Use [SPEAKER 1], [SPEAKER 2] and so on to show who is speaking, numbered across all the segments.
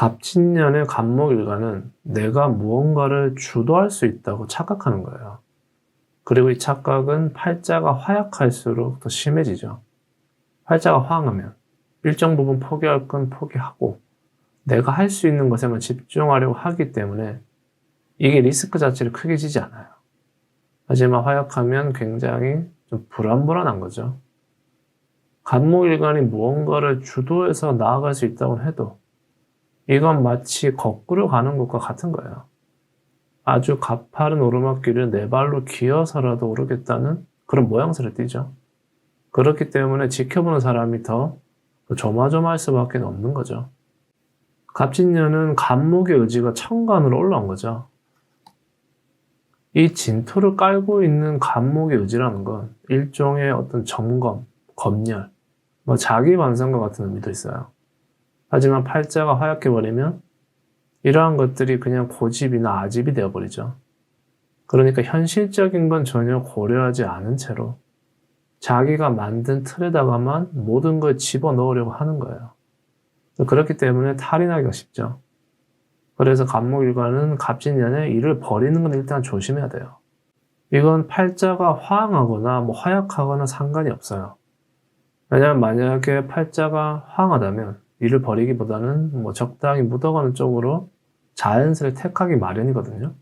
[SPEAKER 1] 갑진년의 갑목일가는 내가 무언가를 주도할 수 있다고 착각하는 거예요. 그리고 이 착각은 팔자가 화약할수록 더 심해지죠. 팔자가 화강하면 일정 부분 포기할 건 포기하고 내가 할 수 있는 것에만 집중하려고 하기 때문에 이게 리스크 자체를 크게 지지 않아요. 하지만 화약하면 굉장히 좀 불안불안한 거죠. 간목일간이 무언가를 주도해서 나아갈 수 있다고 해도 이건 마치 거꾸로 가는 것과 같은 거예요. 아주 가파른 오르막길을 네 발로 기어서라도 오르겠다는 그런 모양새를 띠죠. 그렇기 때문에 지켜보는 사람이 더 조마조마할 수밖에 없는 거죠. 갑진년은 간목의 의지가 천간으로 올라온 거죠. 이 진토를 깔고 있는 간목의 의지라는 건 일종의 어떤 점검, 검열, 뭐 자기 반성과 같은 의미도 있어요. 하지만 팔자가 하얗게버리면 이러한 것들이 그냥 고집이나 아집이 되어버리죠. 그러니까 현실적인 건 전혀 고려하지 않은 채로 자기가 만든 틀에다가만 모든 걸 집어넣으려고 하는 거예요. 그렇기 때문에 탈이 나기가 쉽죠. 그래서 갑목일관은 갑진년에 일을 버리는 건 일단 조심해야 돼요. 이건 팔자가 화항하거나 뭐 화약하거나 상관이 없어요. 왜냐면 만약에 팔자가 화항하다면 일을 버리기보다는 뭐 적당히 묻어가는 쪽으로 자연스레 택하기 마련이거든요.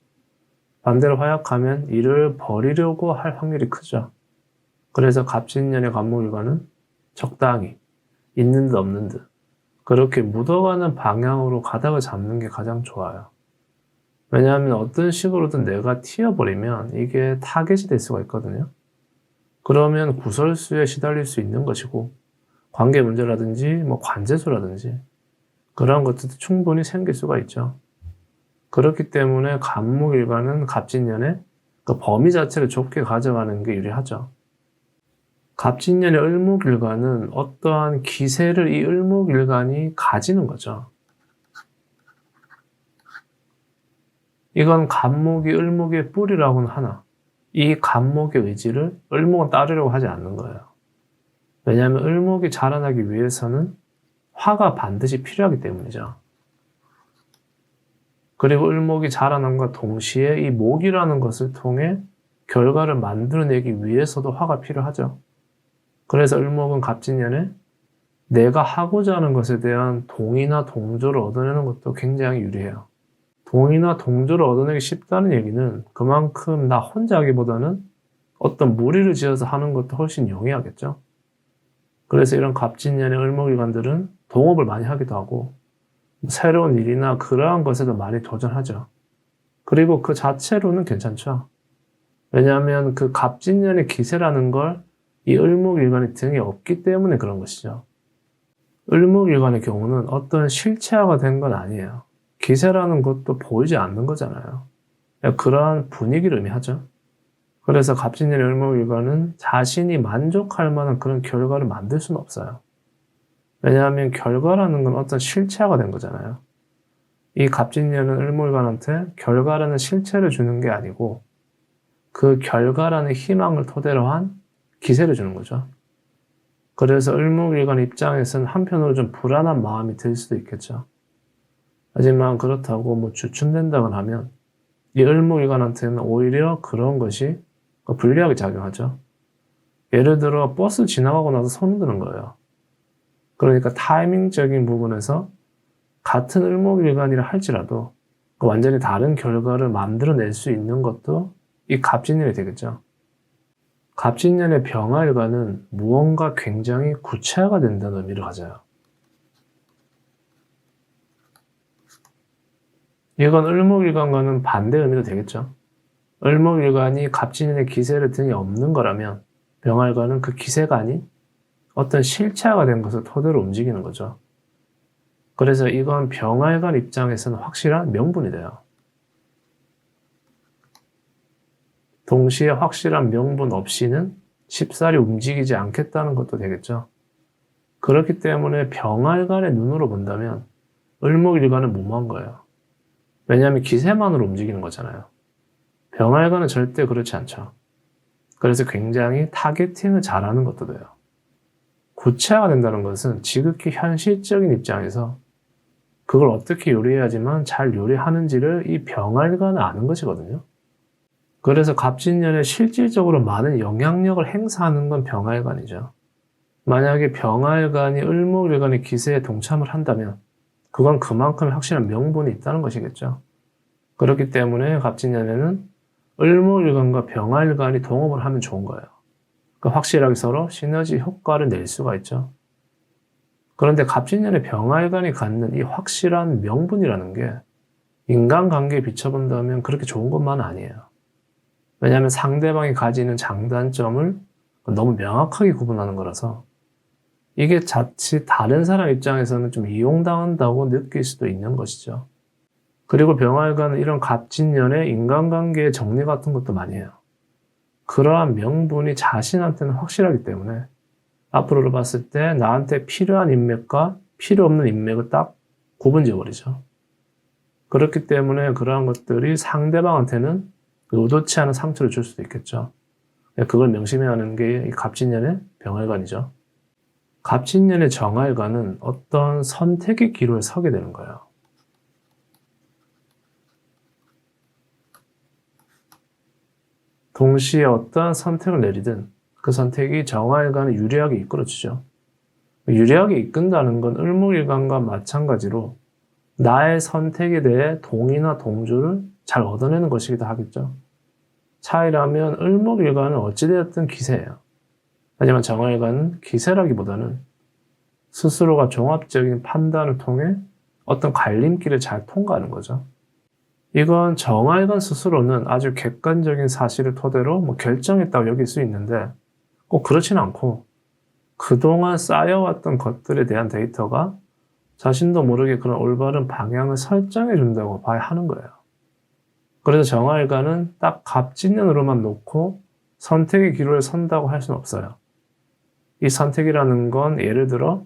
[SPEAKER 1] 반대로 화약하면 일을 버리려고 할 확률이 크죠. 그래서 갑진년의 갑목일관은 적당히 있는 듯 없는 듯 그렇게 묻어가는 방향으로 가닥을 잡는 게 가장 좋아요. 왜냐하면 어떤 식으로든 내가 튀어버리면 이게 타겟이 될 수가 있거든요. 그러면 구설수에 시달릴 수 있는 것이고 관계 문제라든지 뭐 관제수라든지 그런 것들도 충분히 생길 수가 있죠. 그렇기 때문에 간목일관은 갑진년의 그 범위 자체를 좋게 가져가는 게 유리하죠. 갑진년의 을목일간은 어떠한 기세를 이 을목일간이 가지는 거죠. 이건 갑목이 을목의 뿌리라고는 하나 이 갑목의 의지를 을목은 따르려고 하지 않는 거예요. 왜냐하면 을목이 자라나기 위해서는 화가 반드시 필요하기 때문이죠. 그리고 을목이 자라남과 동시에 이 목이라는 것을 통해 결과를 만들어내기 위해서도 화가 필요하죠. 그래서 을목은 갑진년에 내가 하고자 하는 것에 대한 동의나 동조를 얻어내는 것도 굉장히 유리해요. 동의나 동조를 얻어내기 쉽다는 얘기는 그만큼 나 혼자 하기보다는 어떤 무리를 지어서 하는 것도 훨씬 용이하겠죠. 그래서 이런 갑진년의 을목일관들은 동업을 많이 하기도 하고 새로운 일이나 그러한 것에도 많이 도전하죠. 그리고 그 자체로는 괜찮죠. 왜냐하면 그 갑진년의 기세라는 걸 이 을목일관의 등에 없기 때문에 그런 것이죠. 을목일관의 경우는 어떤 실체화가 된 건 아니에요. 기세라는 것도 보이지 않는 거잖아요. 그러한 분위기를 의미하죠. 그래서 갑진년의 을목일관은 자신이 만족할 만한 그런 결과를 만들 수는 없어요. 왜냐하면 결과라는 건 어떤 실체화가 된 거잖아요. 이 갑진년은 을목일관한테 결과라는 실체를 주는 게 아니고 그 결과라는 희망을 토대로 한 기세를 주는 거죠. 그래서 을목일관 입장에서는 한편으로 좀 불안한 마음이 들 수도 있겠죠. 하지만 그렇다고 뭐 주춤된다고 하면 이 을목일관한테는 오히려 그런 것이 불리하게 작용하죠. 예를 들어 버스 지나가고 나서 손 드는 거예요. 그러니까 타이밍적인 부분에서 같은 을목일관이라 할지라도 그 완전히 다른 결과를 만들어낼 수 있는 것도 이 갑진일이 되겠죠. 갑진년의 병화일관은 무언가 굉장히 구체화가 된다는 의미를 가져요. 이건 을목일관과는 반대 의미도 되겠죠. 을목일관이 갑진년의 기세를 등에 없는 거라면 병화일관은 그 기세가 아닌 어떤 실체화가 된 것을 토대로 움직이는 거죠. 그래서 이건 병화일관 입장에서는 확실한 명분이 돼요. 동시에 확실한 명분 없이는 쉽사리 움직이지 않겠다는 것도 되겠죠. 그렇기 때문에 병활간의 눈으로 본다면 을목일간은 무모한 거예요. 왜냐하면 기세만으로 움직이는 거잖아요. 병활간은 절대 그렇지 않죠. 그래서 굉장히 타겟팅을 잘하는 것도 돼요. 구체화가 된다는 것은 지극히 현실적인 입장에서 그걸 어떻게 요리해야지만 잘 요리하는지를 이 병알간은 아는 것이거든요. 그래서 갑진년에 실질적으로 많은 영향력을 행사하는 건 병알간이죠. 만약에 병알간이 을목일간의 기세에 동참을 한다면 그건 그만큼 확실한 명분이 있다는 것이겠죠. 그렇기 때문에 갑진년에는 을목일간과 병알간이 동업을 하면 좋은 거예요. 그 확실하게 서로 시너지 효과를 낼 수가 있죠. 그런데 갑진년의 병알간이 갖는 이 확실한 명분이라는 게 인간관계에 비춰본다면 그렇게 좋은 것만 아니에요. 왜냐하면 상대방이 가지는 장단점을 너무 명확하게 구분하는 거라서 이게 자칫 다른 사람 입장에서는 좀 이용당한다고 느낄 수도 있는 것이죠. 그리고 병활과는 이런 갑진년의 인간관계의 정리 같은 것도 많이 해요. 그러한 명분이 자신한테는 확실하기 때문에 앞으로를 봤을 때 나한테 필요한 인맥과 필요 없는 인맥을 딱 구분지어 버리죠. 그렇기 때문에 그러한 것들이 상대방한테는 의도치 않은 상처를 줄 수도 있겠죠. 그걸 명심해야 하는 게 갑진년의 병활관이죠. 갑진년의 정활관은 어떤 선택의 기로에 서게 되는 거예요. 동시에 어떠한 선택을 내리든 그 선택이 정화일관을 유리하게 이끌어주죠. 유리하게 이끈다는 건 을목일관과 마찬가지로 나의 선택에 대해 동의나 동조를 잘 얻어내는 것이기도 하겠죠. 차이라면 을목일관은 어찌되었든 기세예요. 하지만 정화일관은 기세라기보다는 스스로가 종합적인 판단을 통해 어떤 갈림길을 잘 통과하는 거죠. 이건 정알관 스스로는 아주 객관적인 사실을 토대로 뭐 결정했다고 여길 수 있는데 꼭 그렇지는 않고 그동안 쌓여왔던 것들에 대한 데이터가 자신도 모르게 그런 올바른 방향을 설정해 준다고 봐야 하는 거예요. 그래서 정알관은 딱 갑진년으로만 놓고 선택의 기로에 선다고 할 수는 없어요. 이 선택이라는 건 예를 들어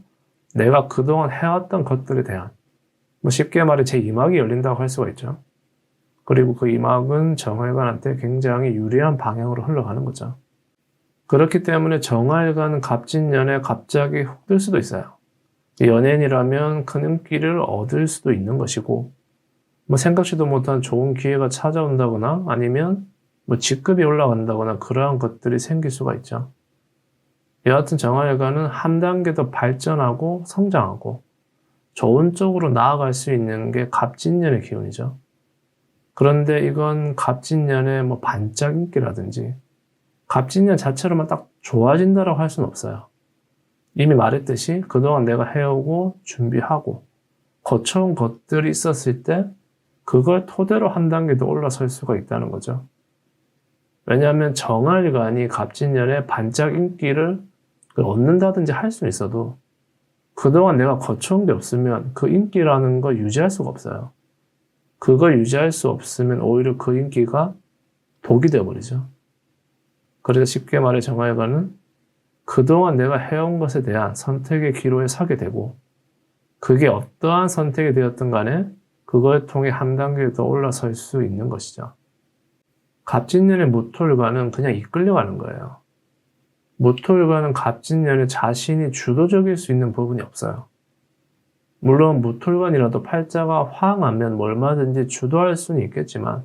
[SPEAKER 1] 내가 그동안 해왔던 것들에 대한 뭐 쉽게 말해 제 이막이 열린다고 할 수가 있죠. 그리고 그 이막은 정활관한테 굉장히 유리한 방향으로 흘러가는 거죠. 그렇기 때문에 정활관은 갑진년에 갑자기 훅들 수도 있어요. 연예인이라면 큰 인기를 얻을 수도 있는 것이고, 뭐 생각지도 못한 좋은 기회가 찾아온다거나 아니면 뭐 직급이 올라간다거나 그러한 것들이 생길 수가 있죠. 여하튼 정활관은 한 단계 더 발전하고 성장하고 좋은 쪽으로 나아갈 수 있는 게 갑진년의 기운이죠. 그런데 이건 갑진년의 뭐 반짝 인기라든지 갑진년 자체로만 딱 좋아진다라고 할 수는 없어요. 이미 말했듯이 그동안 내가 해오고 준비하고 거쳐온 것들이 있었을 때 그걸 토대로 한 단계 더 올라설 수가 있다는 거죠. 왜냐하면 정할관이 갑진년의 반짝 인기를 얻는다든지 할 수는 있어도 그동안 내가 거쳐온 게 없으면 그 인기라는 걸 유지할 수가 없어요. 그걸 유지할 수 없으면 오히려 그 인기가 독이 되어버리죠. 그래서 쉽게 말해 정화여가는 그동안 내가 해온 것에 대한 선택의 기로에 서게 되고 그게 어떠한 선택이 되었든 간에 그걸 통해 한 단계 더 올라설 수 있는 것이죠. 갑진년의 무토일과는 그냥 이끌려가는 거예요. 무토일과는 갑진년의 자신이 주도적일 수 있는 부분이 없어요. 물론 무톨관이라도 팔자가 황하면 얼마든지 주도할 수는 있겠지만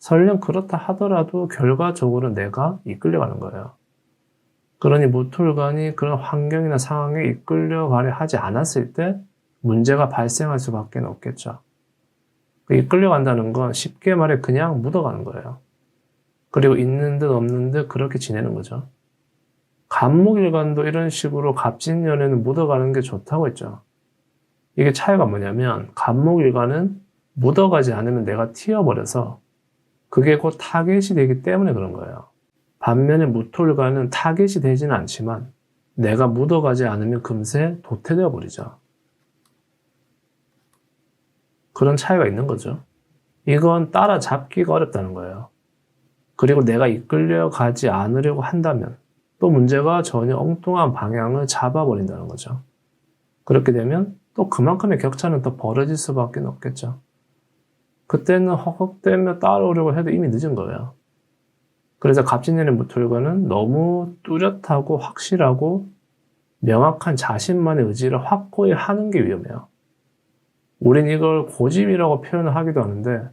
[SPEAKER 1] 설령 그렇다 하더라도 결과적으로 내가 이끌려가는 거예요. 그러니 무톨관이 그런 환경이나 상황에 이끌려가려 하지 않았을 때 문제가 발생할 수밖에 없겠죠. 그 이끌려간다는 건 쉽게 말해 그냥 묻어가는 거예요. 그리고 있는 듯 없는 듯 그렇게 지내는 거죠. 간목일관도 이런 식으로 갑진년에는 묻어가는 게 좋다고 했죠. 이게 차이가 뭐냐면 간목일관은 묻어가지 않으면 내가 튀어버려서 그게 곧 타겟이 되기 때문에 그런 거예요. 반면에 무톨관은 타겟이 되지는 않지만 내가 묻어가지 않으면 금세 도태되어 버리죠. 그런 차이가 있는 거죠. 이건 따라잡기가 어렵다는 거예요. 그리고 내가 이끌려가지 않으려고 한다면 또 문제가 전혀 엉뚱한 방향을 잡아버린다는 거죠. 그렇게 되면 또 그만큼의 격차는 더 벌어질 수밖에 없겠죠. 그때는 허걱대며 따라오려고 해도 이미 늦은 거예요. 그래서 갑진년의 무톨과는 너무 뚜렷하고 확실하고 명확한 자신만의 의지를 확고히 하는 게 위험해요. 우린 이걸 고집이라고 표현을 하기도 하는데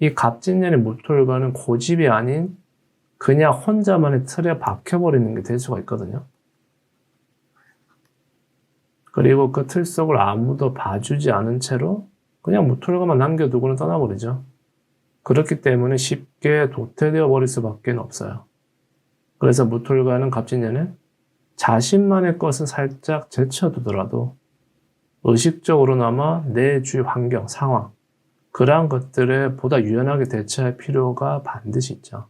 [SPEAKER 1] 이 갑진년의 무토일관은 고집이 아닌 그냥 혼자만의 틀에 박혀버리는 게 될 수가 있거든요. 그리고 그 틀 속을 아무도 봐주지 않은 채로 그냥 무토일관만 남겨두고는 떠나버리죠. 그렇기 때문에 쉽게 도태되어 버릴 수밖에 없어요. 그래서 무토일관은 갑진년에 자신만의 것은 살짝 제쳐두더라도 의식적으로나마 내 주위 환경, 상황, 그러한 것들에 보다 유연하게 대처할 필요가 반드시 있죠.